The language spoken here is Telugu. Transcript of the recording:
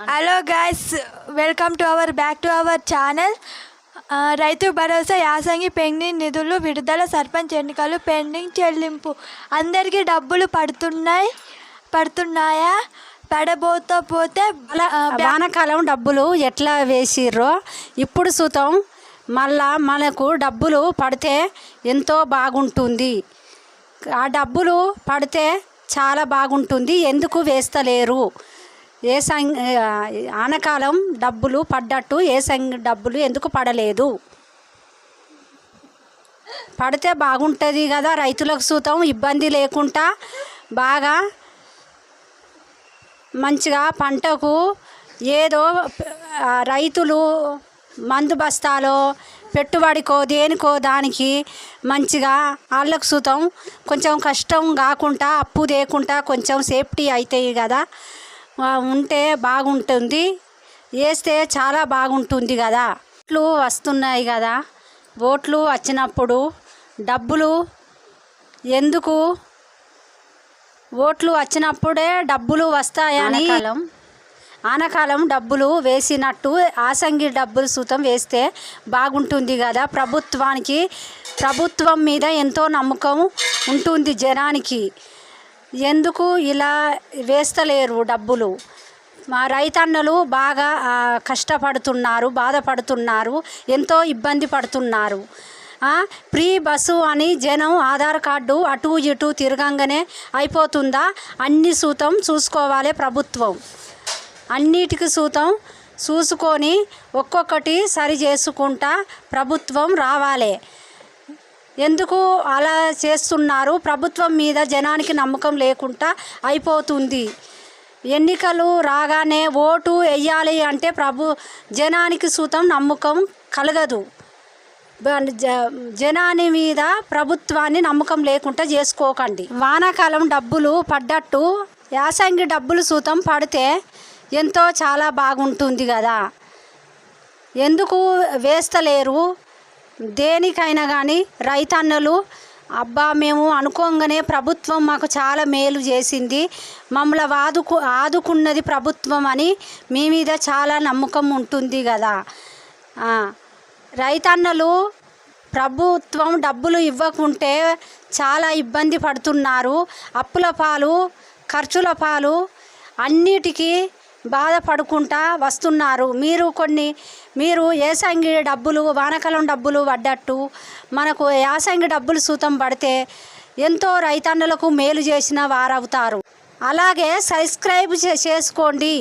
Hello guys welcome to our back to our channel Rythu Bharosa యాసంగి పెండింగ్ నిధులు విడుదల సర్పంచ్ ఎన్నికలు పెండింగ్ చెల్లింపు. అందరికీ డబ్బులు పడుతున్నాయి పడుతున్నాయా? పడబోతా పోతే వానాకాలం డబ్బులు ఎట్లా వేసిర్రో ఇప్పుడు సుతం మళ్ళా మనకు డబ్బులు పడితే ఎంతో బాగుంటుంది. ఆ డబ్బులు పడితే చాలా బాగుంటుంది. ఎందుకు వేస్తలేరు? ఏ సంఘ ఆనకాలం డబ్బులు పడ్డట్టు ఏ సంఘ డబ్బులు ఎందుకు పడలేదు? పడితే బాగుంటుంది కదా రైతులకు సూతం ఇబ్బంది లేకుండా బాగా మంచిగా పంటకు ఏదో రైతులు మందు బస్తాలో పెట్టుబడికో దేనికో దానికి మంచిగా వాళ్ళకు సూతం. కొంచెం కష్టం కాకుండా అప్పు లేకుండా కొంచెం సేఫ్టీ అవుతాయి కదా. ఉంటే బాగుంటుంది. వేస్తే చాలా బాగుంటుంది కదా. ఓట్లు వస్తున్నాయి కదా. ఓట్లు వచ్చినప్పుడు డబ్బులు ఎందుకు? ఓట్లు వచ్చినప్పుడే డబ్బులు వస్తాయని ఆనకాలం డబ్బులు వేసినట్టు ఆసంగి డబ్బులు సూతం వేస్తే బాగుంటుంది కదా. ప్రభుత్వానికి ప్రభుత్వం మీద ఎంతో నమ్మకం ఉంటుంది జనానికి. ఎందుకు ఇలా వేస్తలేరు డబ్బులు? మా రైతన్నలు బాగా కష్టపడుతున్నారు బాధపడుతున్నారు ఎంతో ఇబ్బంది పడుతున్నారు. ప్రీ బస్సు అని జనం ఆధార్ కార్డు అటు ఇటు తిరగంగానే అయిపోతుందా? అన్ని సూతం చూసుకోవాలి ప్రభుత్వం. అన్నిటికి సూతం చూసుకొని ఒక్కొక్కటి సరి చేసుకుంటా ప్రభుత్వం రావాలి. ఎందుకు అలా చేస్తున్నారు? ప్రభుత్వం మీద జనానికి నమ్మకం లేకుండా అయిపోతుంది. ఎన్నికలు రాగానే ఓటు వెయ్యాలి అంటే ప్రభు జనానికి సూతం నమ్మకం కలగదు. జ- జనాని మీద ప్రభుత్వాన్ని నమ్మకం లేకుండా చేసుకోకండి. వానాకాలం డబ్బులు పడ్డట్టు యాసంగి డబ్బులు సూతం పడితే ఎంతో చాలా బాగుంటుంది కదా. ఎందుకు వేస్తలేరు? దేనికైనా కానీ రైతన్నలు అబ్బా మేము అనుకోగానే ప్రభుత్వం మాకు చాలా మేలు చేసింది. మమ్మల్ని ఆదుకు ఆదుకున్నది ప్రభుత్వం అని మీ మీద చాలా నమ్మకం ఉంటుంది కదా. రైతన్నలు ప్రభుత్వం డబ్బులు ఇవ్వకుంటే చాలా ఇబ్బంది పడుతున్నారు. అప్పుల పాలు ఖర్చుల పాలు అన్నిటికీ బాధపడుకుంటా వస్తున్నారు. మీరు కొన్ని మీరు యాసంగి డబ్బులు వానకాలం డబ్బులు పడ్డట్టు మనకు యాసంగి డబ్బులు సూతం పడితే ఎంతో రైతన్నలకు మేలు చేసిన వారవుతారు. అలాగే సబ్స్క్రైబ్ చేసుకోండి.